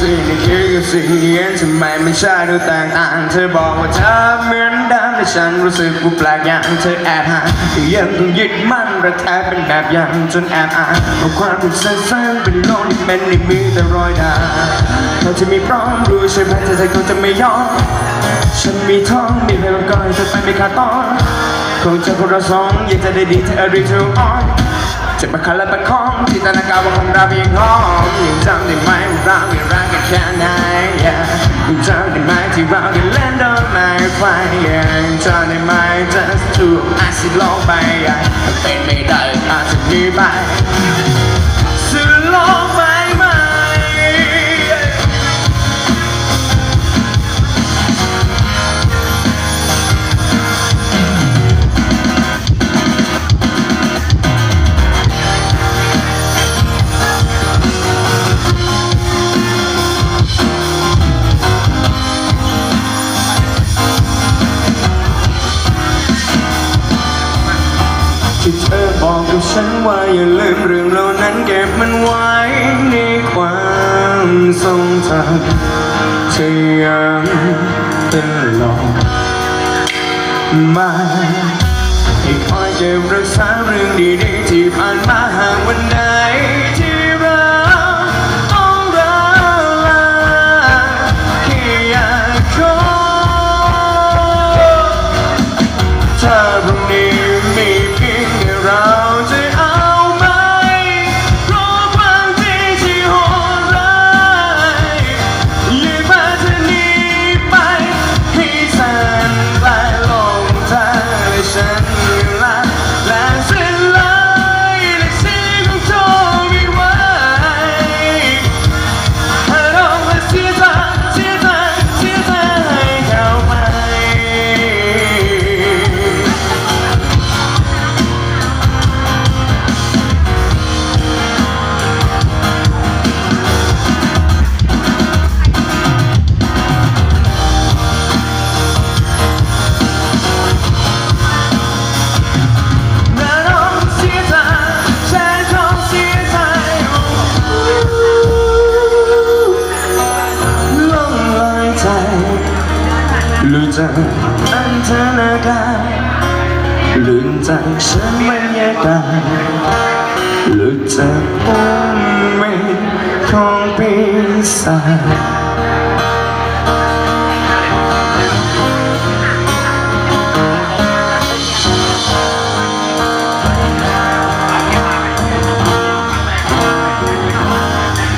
สิ่งที่คิดกับสิ่งที่เห็นทำไมมันใช่ดูแตกต่างเธอบอกว่าเธอเหมือนเดิมแต่ฉันรู้สึกว่าแปลกอย่างเธอแอบหาแต่ยังต้องยึดมั่นรักแท้เป็นแบบอย่างจนแอบอ่านว่าความรู้สึกสั้นๆเป็นโลกที่เป็นในมือแต่รอยด่างเธอจะมีพร้อมรู้ใช่ไหมเธอใจคงจะไม่ยอมฉันมีท้องมีเพลงก้อยเธอไปไม่ขาดตอนคงจะคนละสองอยากจะได้ดีเธอรีทูออน จะมาคันและประคองที่ตนาการว่าคงรักเพียงห้องยังจำได้ไหมว่าเรามีรักกันแค่ไหนยังจำได้ไหมที่เราได้เล่นโดนไม้ไฟ yeah ยังจำได้ไหม just to อาสิลงไป yeah เป็นไม่ได้อาจจะมีไป บอกกับฉันว่าอย่าลืมเรื่องเหล่านั้นเก็บมันไว้ในความทรงจำเธอยังเป็นหลอกมาให้คอยเก็บรักษาเรื่องดีๆที่ผ่านมาหากวันไหน จากฉันบรรยากาศหลุดจากปุ่มมิดของปีศาจ